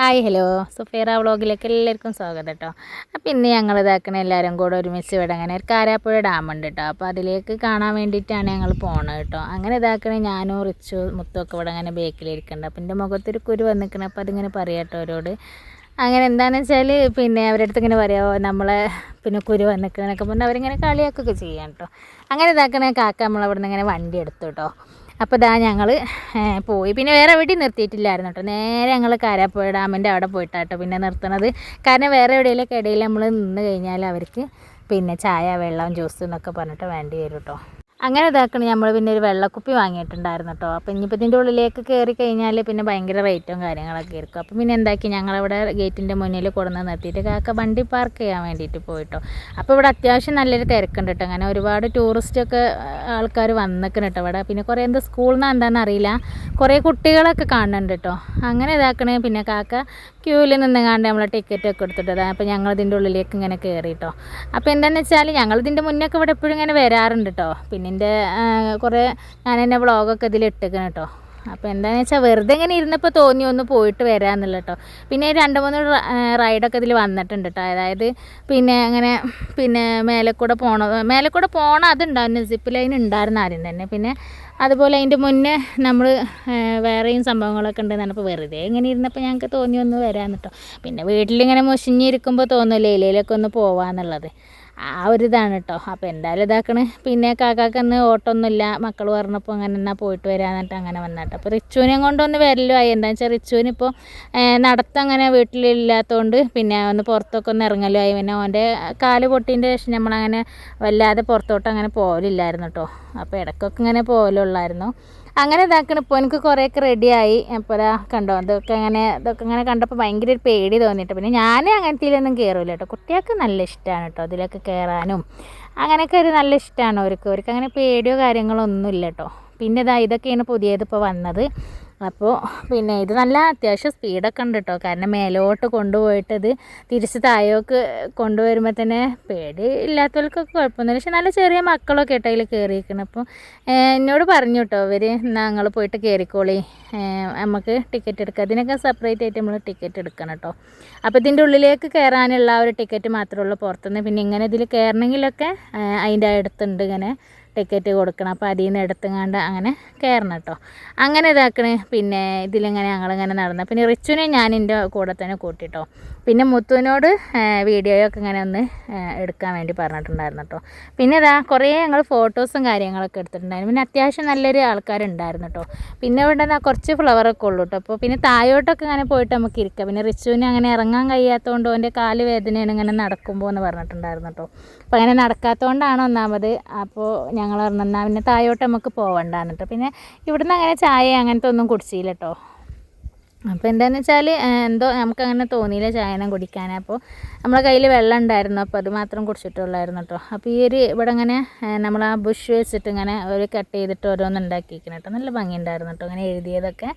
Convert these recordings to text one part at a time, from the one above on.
Hi hello. സുഫേറ വ്ളോഗിലേക്ക് എല്ലാവർക്കും സ്വാഗതം കേട്ടോ അപ്പോൾ ഇന്ന് ഞങ്ങൾ ഇതാക്കണ എല്ലാവരും കൂടെ ഒരുമിച്ച് ഇവിടെ അങ്ങനെ ഒരു കാരാപ്പുഴ ഉണ്ട് കേട്ടോ അപ്പോൾ അതിലേക്ക് കാണാൻ വേണ്ടിയിട്ടാണ് ഞങ്ങൾ പോണത് കേട്ടോ അങ്ങനെ ഇതാക്കണ ഞാനും റിച്ചു മുത്തൊക്കെ ഇവിടെ അങ്ങനെ ബേക്കിലിരിക്കുന്നുണ്ട് അപ്പോൾ എന്റെ മുഖത്തൊരു കുരു വന്നിക്കണം. അപ്പോൾ അതിങ്ങനെ പറയാം കേട്ടോ അവരോട്. അങ്ങനെ എന്താണെന്ന് വെച്ചാൽ പിന്നെ അവരുടെ അടുത്ത് ഇങ്ങനെ പറയാമോ നമ്മളെ പിന്നെ കുരു വന്നിക്കണൊക്കെ പറഞ്ഞാൽ അവരിങ്ങനെ കളിയാക്കൊക്കെ ചെയ്യാം കേട്ടോ അങ്ങനെ ഇതാക്കണ കാക്ക നമ്മളവിടെ നിന്ന് ഇങ്ങനെ വണ്ടി എടുത്തു കേട്ടോ അപ്പോൾ ഇതാ ഞങ്ങൾ പോയി. പിന്നെ വേറെ എവിടെയും നിർത്തിയിട്ടില്ലായിരുന്നു കേട്ടോ നേരെ ഞങ്ങൾ കാരാപ്പുഴ ഡാമിന്റെ അവിടെ പോയിട്ടാട്ടോ പിന്നെ നിർത്തണത്. കാരണം വേറെ എവിടെയെങ്കിലും ഇടയിൽ നമ്മൾ നിന്ന് കഴിഞ്ഞാൽ അവർക്ക് പിന്നെ ചായ വെള്ളം ജ്യൂസ് എന്നൊക്കെ പറഞ്ഞിട്ട് വേണ്ടി വരും കേട്ടോ അങ്ങനെ ഇതാക്കണ നമ്മൾ പിന്നെ ഒരു വെള്ളക്കുപ്പി വാങ്ങിയിട്ടുണ്ടായിരുന്നു കേട്ടോ അപ്പോൾ ഇനിയിപ്പോൾ ഇതിന്റെ ഉള്ളിലേക്ക് കയറി കഴിഞ്ഞാൽ പിന്നെ ഭയങ്കര റേറ്റും കാര്യങ്ങളൊക്കെ ആയിരിക്കും. അപ്പോൾ പിന്നെ എന്താക്കി? ഞങ്ങളിവിടെ ഗേറ്റിന്റെ മുന്നിൽ കൊടുന്ന് നിർത്തിയിട്ട് കാക്ക വണ്ടി പാർക്ക് ചെയ്യാൻ വേണ്ടിയിട്ട് പോയിട്ടോ. അപ്പോൾ ഇവിടെ അത്യാവശ്യം നല്ലൊരു തിരക്കുണ്ട് കേട്ടോ അങ്ങനെ ഒരുപാട് ടൂറിസ്റ്റൊക്കെ ആൾക്കാർ വന്നിക്കണം കേട്ടോ ഇവിടെ പിന്നെ കുറേ എന്താ സ്കൂളിൽ നിന്ന് എന്താണെന്ന് അറിയില്ല. കുറേ കുട്ടികളൊക്കെ കാണുന്നുണ്ട് കേട്ടോ അങ്ങനെ ഇതാക്കണേ. പിന്നെ കാക്ക ക്യൂവിൽ നിന്ന് കണ്ട് നമ്മൾ ടിക്കറ്റ് ഒക്കെ എടുത്തിട്ട് അപ്പോൾ ഞങ്ങൾ ഇതിന്റെ ഉള്ളിലേക്ക് ഇങ്ങനെ കയറി കേട്ടോ അപ്പോൾ എന്താണെന്ന് വെച്ചാൽ ഞങ്ങളിതിന്റെ മുന്നൊക്കെ ഇവിടെ എപ്പോഴും ഇങ്ങനെ വരാറുണ്ട് കേട്ടോ പിന്നെ എന്റെ കുറേ ഞാൻ എന്നെ വ്ളോഗൊക്കെ ഇതിൽ ഇട്ടേക്കണം കേട്ടോ അപ്പോൾ എന്താണെന്ന് വെച്ചാൽ വെറുതെ ഇങ്ങനെ ഇരുന്നപ്പോൾ തോന്നി ഒന്ന് പോയിട്ട് വരാമെന്നുള്ള കേട്ടോ പിന്നെ രണ്ട് മൂന്ന് റൈഡൊക്കെ ഇതിൽ വന്നിട്ടുണ്ട് കേട്ടോ അതായത് പിന്നെ അങ്ങനെ പിന്നെ മേലെ കൂടെ പോണ മേലെ കൂടെ പോണ അതുണ്ടായിരുന്നു സിപ്പ് ലൈൻ ഉണ്ടായിരുന്നു ആദ്യം തന്നെ. പിന്നെ അതുപോലെ അതിന്റെ മുന്നേ നമ്മൾ വേറെയും സംഭവങ്ങളൊക്കെ ഉണ്ടെന്നാണ് അപ്പോൾ വെറുതെ ഇങ്ങനെ ഇരുന്നപ്പോൾ ഞങ്ങൾക്ക് തോന്നി ഒന്ന് വരാമെന്ന് കേട്ടോ പിന്നെ വീട്ടിലിങ്ങനെ മുഷിഞ്ഞിരിക്കുമ്പോൾ തോന്നുമല്ലോ ഇലയിലൊക്കെ ഒന്ന് പോവാന്നുള്ളത്. ആ ഒരു ഇതാണ് കേട്ടോ അപ്പോൾ എന്തായാലും ഇതാക്കണ്. പിന്നെ കാക്കാക്കന്ന് ഓട്ടമൊന്നുമില്ല മക്കൾ പറഞ്ഞപ്പോൾ അങ്ങനെ എന്നാൽ പോയിട്ട് വരാന്നിട്ട് അങ്ങനെ വന്നിട്ട്. അപ്പോൾ റിച്ചുവിനെ കൊണ്ടൊന്ന് വരലും? ആയി എന്താണെന്ന് വെച്ചാൽ റിച്ചുവിനിപ്പോൾ നടത്തങ്ങനെ വീട്ടിലില്ലാത്തതുകൊണ്ട് പിന്നെ ഒന്ന് പുറത്തൊക്കെ ഒന്ന് ഇറങ്ങലും ആയി പിന്നെ അവന്റെ കാൽ പൊട്ടിന്റെ ശേഷം നമ്മളങ്ങനെ വല്ലാതെ പുറത്തോട്ട് അങ്ങനെ പോകലില്ലായിരുന്നു കേട്ടോ അപ്പോൾ ഇടയ്ക്കൊക്കെ ഇങ്ങനെ പോകലുള്ളായിരുന്നു അങ്ങനെ ഇതാക്കണം. ഇപ്പോൾ എനിക്ക് കുറേയൊക്കെ റെഡിയായി അപ്പോൾ കണ്ടോ ഇതൊക്കെ അങ്ങനെ ഇതൊക്കെ അങ്ങനെ കണ്ടപ്പോൾ ഭയങ്കര ഒരു പേടി തോന്നിയിട്ട്. പിന്നെ ഞാൻ അങ്ങനത്തേലൊന്നും കയറില്ല കേട്ടോ. കുട്ടികൾക്ക് നല്ല ഇഷ്ടമാണ് കേട്ടോ അതിലൊക്കെ കയറാനും അങ്ങനെയൊക്കെ ഒരു നല്ല ഇഷ്ടമാണ് അവർക്ക്. അവർക്ക് അങ്ങനെ പേടിയോ കാര്യങ്ങളോ ഒന്നുമില്ല കേട്ടോ. പിന്നെ ഇതാ ഇതൊക്കെയാണ് പുതിയത് ഇപ്പോൾ വന്നത്. അപ്പോൾ പിന്നെ ഇത് നല്ല അത്യാവശ്യം സ്പീഡൊക്കെ ഉണ്ട് കേട്ടോ കാരണം മേലോട്ട് കൊണ്ടുപോയിട്ട് ഇത് തിരിച്ച് താഴേക്ക് കൊണ്ടുവരുമ്പോൾ തന്നെ പേടി ഇല്ലാത്തവർക്കൊക്കെ കുഴപ്പമൊന്നുമില്ല. പക്ഷെ നല്ല ചെറിയ മക്കളൊക്കെ കേട്ടോ അതിൽ കയറിയിരിക്കണം അപ്പോൾ എന്നോട് പറഞ്ഞു കേട്ടോ ഇവർ ഞങ്ങൾ പോയിട്ട് കയറിക്കോളി നമുക്ക് ടിക്കറ്റ് എടുക്കുക അതിനൊക്കെ സെപ്പറേറ്റ് ആയിട്ട് നമ്മൾ ടിക്കറ്റ് എടുക്കണം കേട്ടോ അപ്പോൾ ഇതിന്റെ ഉള്ളിലേക്ക് കയറാനുള്ള ഒരു ടിക്കറ്റ് മാത്രമേ ഉള്ളൂ പുറത്തുനിന്ന്. പിന്നെ ഇങ്ങനെ ഇതിൽ കയറണമെങ്കിലൊക്കെ അതിന്റെ അടുത്തുണ്ട് ഇങ്ങനെ ടിക്കറ്റ് കൊടുക്കണം. അപ്പോൾ അതിൽ നിന്ന് എടുത്തുങ്ങാണ്ട് അങ്ങനെ കയറണം കേട്ടോ അങ്ങനെ ഇതാക്കണേ. പിന്നെ ഇതിലിങ്ങനെ ഞങ്ങളിങ്ങനെ നടന്നു. പിന്നെ റിച്ചുവിനെ ഞാൻ എന്റെ കൂടെ തന്നെ കൂട്ടിട്ടോ പിന്നെ മുത്തുവിനോട് വീഡിയോയൊക്കെ ഇങ്ങനെ ഒന്ന് എടുക്കാൻ വേണ്ടി പറഞ്ഞിട്ടുണ്ടായിരുന്നു കേട്ടോ പിന്നെ ഇതാ കുറേ ഞങ്ങൾ ഫോട്ടോസും കാര്യങ്ങളൊക്കെ എടുത്തിട്ടുണ്ടായിരുന്നു. പിന്നെ അത്യാവശ്യം നല്ലൊരു ആൾക്കാരുണ്ടായിരുന്നു കേട്ടോ പിന്നെ ഇവിടെ ഇതാ കുറച്ച് ഫ്ലവറൊക്കെ ഉള്ളൂ കേട്ടോ അപ്പോൾ പിന്നെ താഴോട്ടൊക്കെ ഇങ്ങനെ പോയിട്ട് നമുക്ക് ഇരിക്കാം. പിന്നെ റിച്ചുവിന് അങ്ങനെ ഇറങ്ങാൻ കഴിയാത്തതുകൊണ്ട് അവന്റെ കാൽ വേദനയാണ് ഇങ്ങനെ നടക്കുമ്പോൾ എന്ന് പറഞ്ഞിട്ടുണ്ടായിരുന്നു കേട്ടോ അപ്പോൾ അങ്ങനെ നടക്കാത്തതുകൊണ്ടാണ് ഒന്നാമത്. അപ്പോൾ ഞങ്ങൾ പറഞ്ഞാൽ പിന്നെ താഴോട്ട് നമുക്ക് പോകണ്ടാന്ന് കേട്ടോ പിന്നെ ഇവിടുന്ന് അങ്ങനെ ചായ അങ്ങനത്തെ ഒന്നും കുടിച്ചില്ല കേട്ടോ അപ്പോൾ എന്താണെന്ന് വെച്ചാൽ എന്തോ നമുക്കങ്ങനെ തോന്നിയില്ല ചായനം കുടിക്കാൻ അപ്പോൾ നമ്മളെ കയ്യിൽ വെള്ളം ഉണ്ടായിരുന്നു അപ്പോൾ അത് മാത്രം കുടിച്ചിട്ടുള്ളായിരുന്നു കേട്ടോ അപ്പോൾ ഈ ഒരു ഇവിടെ അങ്ങനെ നമ്മൾ ആ ബുഷ് വെച്ചിട്ട് ഇങ്ങനെ ഒരു കട്ട് ചെയ്തിട്ട് ഓരോന്ന് ഉണ്ടാക്കിയിരിക്കണം കേട്ടോ നല്ല ഭംഗി ഉണ്ടായിരുന്നു കേട്ടോ അങ്ങനെ എഴുതിയതൊക്കെ.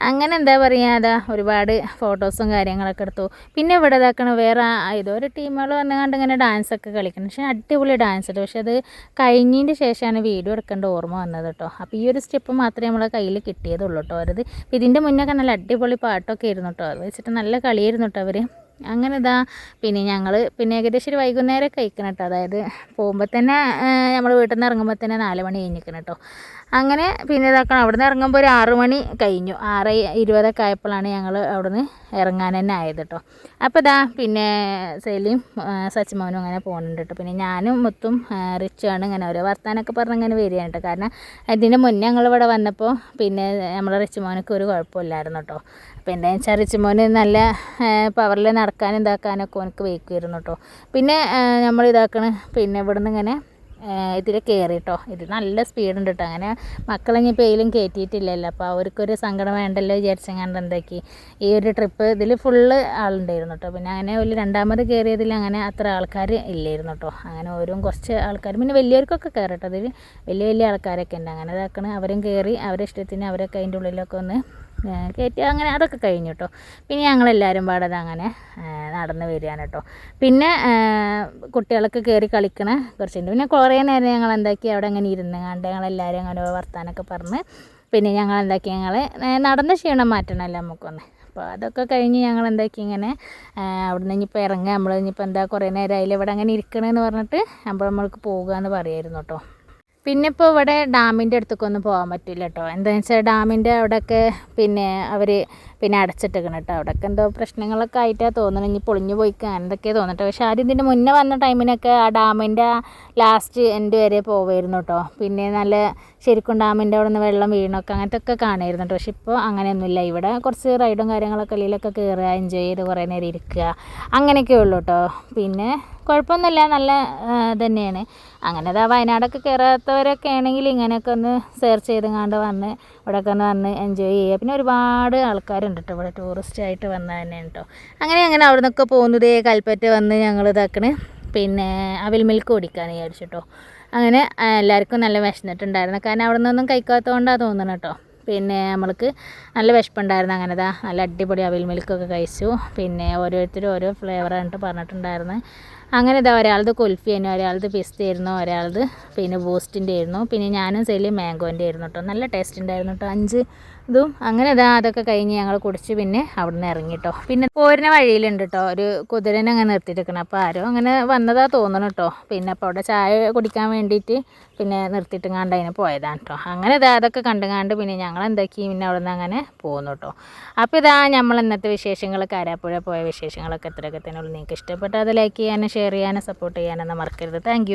അങ്ങനെ എന്താ പറയുക അതാ ഒരുപാട് ഫോട്ടോസും കാര്യങ്ങളൊക്കെ എടുത്തു. പിന്നെ ഇവിടെ ഇതാക്കണം വേറെ ഏതോ ഒരു ടീമുകൾ വന്നുകൊണ്ട് ഇങ്ങനെ ഡാൻസ് ഒക്കെ കളിക്കണം പക്ഷേ അടിപൊളി ഡാൻസ് ഉണ്ട് പക്ഷേ അത് കഴിഞ്ഞതിന്റെ ശേഷമാണ് വീഡിയോ എടുക്കേണ്ട ഓർമ്മ വന്നത് കേട്ടോ അപ്പോൾ ഈ ഒരു സ്റ്റെപ്പ് മാത്രമേ നമ്മളെ കയ്യിൽ കിട്ടിയതുള്ളൂ കേട്ടോ അവരത് ഇതിന്റെ മുന്നൊക്കെ നല്ല അടിപൊളി പാട്ടൊക്കെ ആയിരുന്നു കേട്ടോ അത് വെച്ചിട്ട് നല്ല കളിയായിരുന്നു കേട്ടോ അവർ അങ്ങനെ ഇതാ പിന്നെ ഞങ്ങൾ പിന്നെ ഏകദേശം ഒരു വൈകുന്നേരം കഴിക്കണം കേട്ടോ അതായത് പോകുമ്പോൾ തന്നെ നമ്മൾ വീട്ടിൽ നിന്ന് ഇറങ്ങുമ്പോൾ തന്നെ നാല് മണി കഴിഞ്ഞിരിക്കണം കേട്ടോ അങ്ങനെ പിന്നെ ഇതാക്കണം. അവിടെ നിന്ന് ഇറങ്ങുമ്പോൾ ഒരു ആറു മണി കഴിഞ്ഞു. ആറ് ഇരുപതൊക്കെ ആയപ്പോഴാണ് ഞങ്ങൾ അവിടെ നിന്ന് ഇറങ്ങാൻ തന്നെ ആയത് കേട്ടോ അപ്പോൾ ഇതാ പിന്നെ സെലിയും സച്ചിമോനും അങ്ങനെ പോകുന്നുണ്ട് കേട്ടോ പിന്നെ ഞാനും മുത്തും റിച്ചുമാണ് ഇങ്ങനെ ഓരോ വർത്താനൊക്കെ പറഞ്ഞ് അങ്ങനെ വരികയാണ് കേട്ടോ കാരണം ഇതിന്റെ മുന്നേ ഞങ്ങൾ ഇവിടെ വന്നപ്പോൾ പിന്നെ നമ്മളെ റിച്ചുമോനൊക്കെ ഒരു കുഴപ്പമില്ലായിരുന്നു കേട്ടോ അപ്പോൾ എന്താ വെച്ചാൽ റിച്ചുമോന് നല്ല പവറിൽ നടക്കാനും ഇതാക്കാനൊക്കെ ഓനക്ക് വയ്ക്കുമായിരുന്നു കേട്ടോ പിന്നെ നമ്മൾ ഇതാക്കണ. പിന്നെ ഇവിടുന്ന് ഇങ്ങനെ ഇതിൽ കയറി കേട്ടോ ഇത് നല്ല സ്പീഡുണ്ട് കേട്ടോ അങ്ങനെ മക്കളെങ്കിൽ പേയിലും കയറ്റിയിട്ടില്ലല്ലോ അപ്പോൾ അവർക്കൊരു സങ്കടം വേണ്ടല്ലോ വിചാരിച്ചങ്ങാണ്ട് എന്താക്കി. ഈ ഒരു ട്രിപ്പ് ഇതിൽ ഫുള്ള് ആളുണ്ടായിരുന്നു കേട്ടോ പിന്നെ അങ്ങനെ ഒരു രണ്ടാമത് കയറിയതിൽ അങ്ങനെ അത്ര ആൾക്കാർ ഇല്ലായിരുന്നു കേട്ടോ അങ്ങനെ ഓരോ കുറച്ച് ആൾക്കാർ പിന്നെ വലിയവർക്കൊക്കെ കയറി കേട്ടോ അതിൽ വലിയ വലിയ ആൾക്കാരൊക്കെ ഉണ്ട് അങ്ങനെ ഇതാക്കണ. അവരും കയറി അവരെ ഇഷ്ടത്തിന് അവരൊക്കെ അതിന്റെ ഉള്ളിലൊക്കെ ഒന്ന് കയറ്റി അങ്ങനെ അതൊക്കെ കഴിഞ്ഞു കേട്ടോ പിന്നെ ഞങ്ങളെല്ലാവരും പാടത് അങ്ങനെ നടന്ന് വരികയാണ് കേട്ടോ പിന്നെ കുട്ടികളൊക്കെ കയറി കളിക്കണ കുറച്ചുണ്ട്. പിന്നെ കുറേ നേരം ഞങ്ങൾ എന്താക്കി അവിടെ അങ്ങനെ ഇരുന്ന് കണ്ട് ഞങ്ങളെല്ലാവരും അങ്ങനെ വർത്താനൊക്കെ പറഞ്ഞ് പിന്നെ ഞങ്ങൾ എന്താക്കി ഞങ്ങൾ നടന്ന ക്ഷീണം മാറ്റണമല്ലോ നമുക്കൊന്ന്. അപ്പോൾ അതൊക്കെ കഴിഞ്ഞ് ഞങ്ങൾ എന്താക്കി ഇങ്ങനെ അവിടെ നിന്ന് ഇനിയിപ്പോൾ ഇറങ്ങുക. നമ്മൾ ഇനിയിപ്പോൾ എന്താ കുറേ നേരം അതിൽ ഇവിടെ അങ്ങനെ ഇരിക്കണമെന്ന് പറഞ്ഞിട്ട് അപ്പോൾ നമ്മൾക്ക് പോകുക എന്ന് പറയായിരുന്നു കേട്ടോ പിന്നെ ഇപ്പോൾ ഇവിടെ ഡാമിന്റെ അടുത്തേക്കൊന്നും പോകാൻ പറ്റില്ല കേട്ടോ എന്താണെന്ന് വെച്ചാൽ ഡാമിന്റെ അവിടെയൊക്കെ പിന്നെ അവർ പിന്നെ അടച്ചിട്ടേക്കണം കേട്ടോ അവിടെയൊക്കെ എന്തോ പ്രശ്നങ്ങളൊക്കെ ആയിട്ടാണ് തോന്നുന്നത് ഇനി പൊളിഞ്ഞു പോയിക്കാൻ എന്തൊക്കെയാണ് തോന്നട്ടെ പക്ഷേ ആദ്യം ഇതിന്റെ മുന്നേ വന്ന ടൈമിനൊക്കെ ആ ഡാമിന്റെ ലാസ്റ്റ് എൻഡ് വരെ പോവായിരുന്നു കേട്ടോ പിന്നെ നല്ല ശരിക്കും ഡാമിന്റെ അവിടെ നിന്ന് വെള്ളം വീണൊക്കെ അങ്ങനത്തെ ഒക്കെ കാണായിരുന്നു കേട്ടോ പക്ഷെ ഇപ്പോൾ അങ്ങനെയൊന്നുമില്ല. ഇവിടെ കുറച്ച് റൈഡും കാര്യങ്ങളൊക്കെ ഉള്ളിലൊക്കെ കയറുക എൻജോയ് ചെയ്ത് കുറേ നേരം ഇരിക്കുക അങ്ങനെയൊക്കെ ഉള്ളൂ കേട്ടോ പിന്നെ കുഴപ്പമൊന്നുമില്ല. നല്ല തന്നെയാണ് അങ്ങനെ ഇതാ വയനാടൊക്കെ കയറാത്തവരൊക്കെ ആണെങ്കിൽ ഇങ്ങനെയൊക്കെ ഒന്ന് സെർച്ച് ചെയ്തെങ്ങാണ്ട് വന്ന് ഇവിടെയൊക്കെ ഒന്ന് വന്ന് എൻജോയ് ചെയ്യുക. പിന്നെ ഒരുപാട് ആൾക്കാരുണ്ട് കേട്ടോ ഇവിടെ ടൂറിസ്റ്റ് ആയിട്ട് വന്നത് തന്നെയാണ് കേട്ടോ അങ്ങനെ അങ്ങനെ അവിടെ നിന്നൊക്കെ പോകുന്നതേ കൽപ്പറ്റ വന്ന് ഞങ്ങൾ ഇതാക്കണ്. പിന്നെ അവിൽ മിൽക്ക് കുടിക്കാൻ വിചാരിച്ചു കേട്ടോ അങ്ങനെ എല്ലാവർക്കും നല്ല വിശന്നിട്ടുണ്ടായിരുന്നു. കാരണം അവിടെ നിന്നൊന്നും കഴിക്കാത്തതുകൊണ്ടാണ് തോന്നുന്നത് കേട്ടോ പിന്നെ നമ്മൾക്ക് നല്ല വിശപ്പുണ്ടായിരുന്നു അങ്ങനെ ദാ നല്ല അടിപൊളി അവിൽ മിൽക്കൊക്കെ കഴിച്ചു. പിന്നെ ഓരോരുത്തരും ഓരോ ഫ്ലേവർ ഫ്ലേവറായിട്ട് പറഞ്ഞിട്ടുണ്ടായിരുന്നു. അങ്ങനെ ഇതാ ഒരാളത് കുൽഫി ആയിരുന്നു ഒരാളത് പിസ്ത ആയിരുന്നു ഒരാളത് പിന്നെ ബൂസ്റ്റിന്റെ ആയിരുന്നു. പിന്നെ ഞാനും സെലി മാംഗോന്റെ ആയിരുന്നു കേട്ടോ. നല്ല ടേസ്റ്റ് ഉണ്ടായിരുന്നു കേട്ടോ. അഞ്ച് ഇതും അങ്ങനെ ഇതാ അതൊക്കെ കഴിഞ്ഞ് ഞങ്ങൾ കുടിച്ച് പിന്നെ അവിടെ നിന്ന് ഇറങ്ങി കേട്ടോ. പിന്നെ പോരുന്ന വഴിയിലുണ്ട് കേട്ടോ. ഒരു കുതിരനെ അങ്ങനെ നിർത്തിയിട്ടിരിക്കണം. അപ്പോൾ ആരോ അങ്ങനെ വന്നതാ തോന്നണം കേട്ടോ. പിന്നെ അപ്പോൾ അവിടെ ചായ കുടിക്കാൻ വേണ്ടിയിട്ട് പിന്നെ നിർത്തിയിട്ടും കണ്ട് അതിന് പോയതാണ് കേട്ടോ. അങ്ങനെ ഇതാ അതൊക്കെ കണ്ടുങ്ങാണ്ട് പിന്നെ ഞങ്ങൾ എന്താക്കി പിന്നെ അവിടെ നിന്ന് അങ്ങനെ പോകുന്നു കേട്ടോ അപ്പോൾ ഇതാ നമ്മൾ ഇന്നത്തെ വിശേഷങ്ങൾ കാരാപ്പുഴ പോയ വിശേഷങ്ങളൊക്കെ ഇത്രയൊക്കെ തന്നെ ഉള്ളൂ. നിങ്ങൾക്ക് ഇഷ്ടപ്പെട്ടാൽ അത് ലൈക്ക് ചെയ്യാനും ഷെയർ ചെയ്യാനും സപ്പോർട്ട് ചെയ്യാനൊന്നും മറക്കരുത്. താങ്ക്